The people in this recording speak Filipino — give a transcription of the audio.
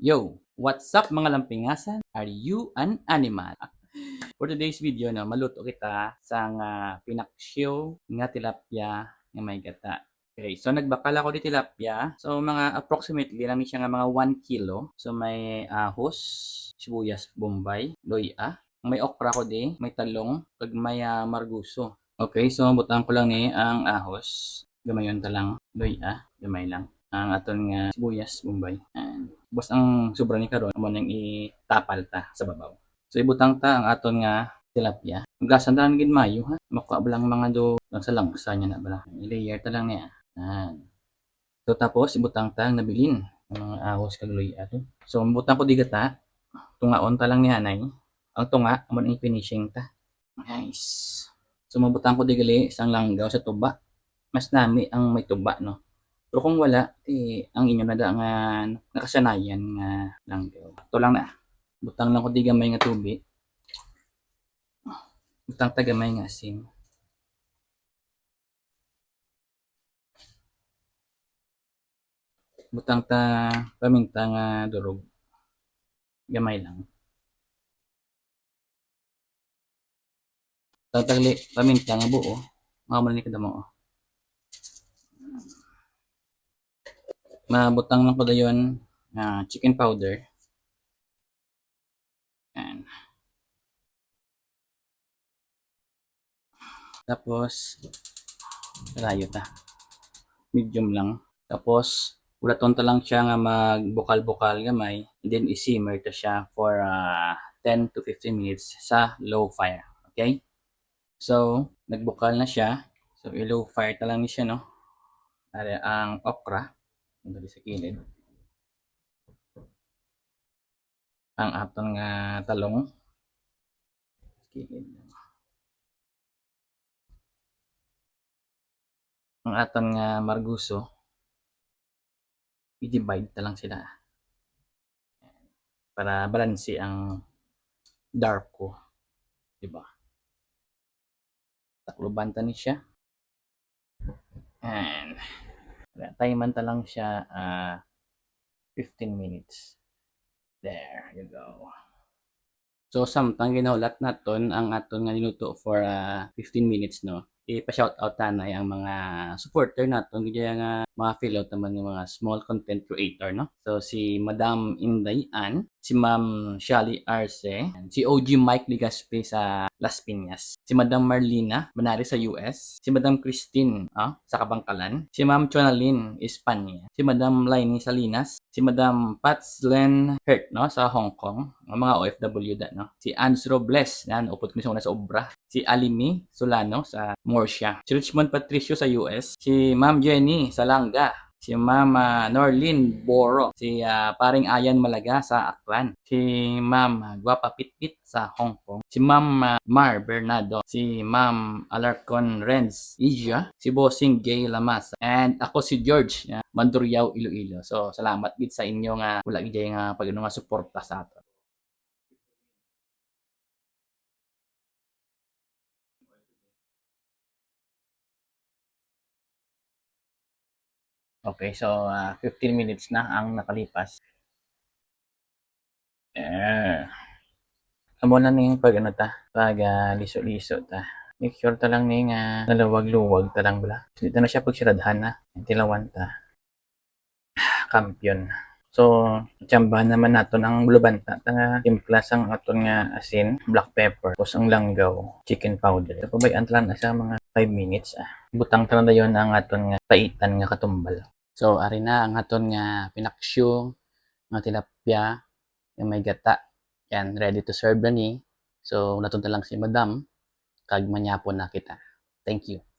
Yo, what's up mga lampingasan? Are you an animal? For today's video, no, maluto kita sa nga pinaksyo nga tilapia nga may gata. Okay, so nagbakal ako di tilapia. So mga approximately lang siya nga mga 1 kilo. So may ahos, sibuyas, bombay, loya. May okra ko di, may talong, kag may ah, marguso. Okay, so butang ko lang ni ang ahos. Gamayon ta lang, loya, gamay lang. Ang aton nga sibuyas, bombay. And bus ang sobra ni karon amo nang itapal ta sa babaw. So ibutang ta ang aton nga tilapia. Gasan ta gid mayo ha. Makuha lang mga do lang sa langsa niya na bala. I-layer ta lang niya. Yan. So tapos ibutang ta ang nabilin ang mga ahos kag luya ato. So ibutang ko digata. Tungaon ta lang ni hanay. Ang tunga amo nang finishing ta. Nice. So mabutang ko digali isang langgaw sa tuba. Mas nami ang may tuba no. Pero kung wala, ti ang inyo na da nga nakasanayan nga langgaw. Ito lang na. Butang lang ko di gamay nga tubig. Butang ta gamay nga asin. Butang ta paminta nga durog. Gamay lang. Tatagli paminta nga buo. Mga man ni kada mo. oh. Mabutang lang ko dayon na chicken powder. Yan. Tapos, malayo ta. Medium lang. Tapos, ulaton ta lang siya nga magbukal-bukal gamay. And then, i-simmer ta siya for ah, 10 to 15 minutes sa low fire. Okay? So, nagbukal na siya. So, i-low fire ta lang siya, no? Ari ang okra. Ang dali sa kilid. Ang aton nga talong. Kilid. Ang aton nga marguso. I-divide ta lang sila. Para balansi ang dark ko. Diba? Takluban ta ni siya. And timean ta lang siya ah 15 minutes. There you go. So samtang ginaulat naton ang aton nga niluto for ah, 15 minutes no. Ipa-shout out tanay ang mga supporter naton gaya nga mga fellow naman ng mga small content creator no. So si Madam Inday Ann, si Ma'am Shally Arce, si OG Mike Ligaspe sa Las Piñas, si Madam Marlina Manari sa US, si Madam Christine ah, sa Kabangkalan, si Ma'am Chonalyn Espanya, si Madam Lainey Salinas, si Madam Pats Len Hurt no sa Hong Kong, mga OFW da no. Si Ans Robles, yan upot ko sa obra. Si Alimi Solano sa Morsia, si Richmond Patricio sa US, si Ma'am Jenny sa Langga, si Ma'am ah, Norlin Boro, si ah, paring Ayan Malaga sa Aklan, si Ma'am ah, Guapa Pitpit sa Hong Kong, si Ma'am Mar Bernardo, si Ma'am Alarcon Renz Ija, si Bossing Gay Lamas, and ako si George ah, Manduryaw Iloilo. So salamat gid sa inyo nga wala gid nga pag nga suporta sa ato. Okay, so ah, 15 minutes na ang nakalipas. Eh. Amo na ning pag ano ta, pag ah, liso-liso ta. Make sure ta lang ning nga naluwag-luwag ta lang bala. Dito na siya pagsiradhan na. Tilawan ta. Kampiyon. So, tsambahan naman nato ng bulubanta. Ta nga timpla sang aton nga asin, black pepper, tapos ang langgaw, chicken powder. So, pabayaan ta lang na sa mga 5 minutes ah. Butang ta lang dayon ang aton nga paitan nga katumbal. So, ari na ang aton nga pinaksyo, nga tilapia, nga may gata. Yan, ready to serve na ni. So, natunta lang si madam. Kag manyapon na kita. Thank you.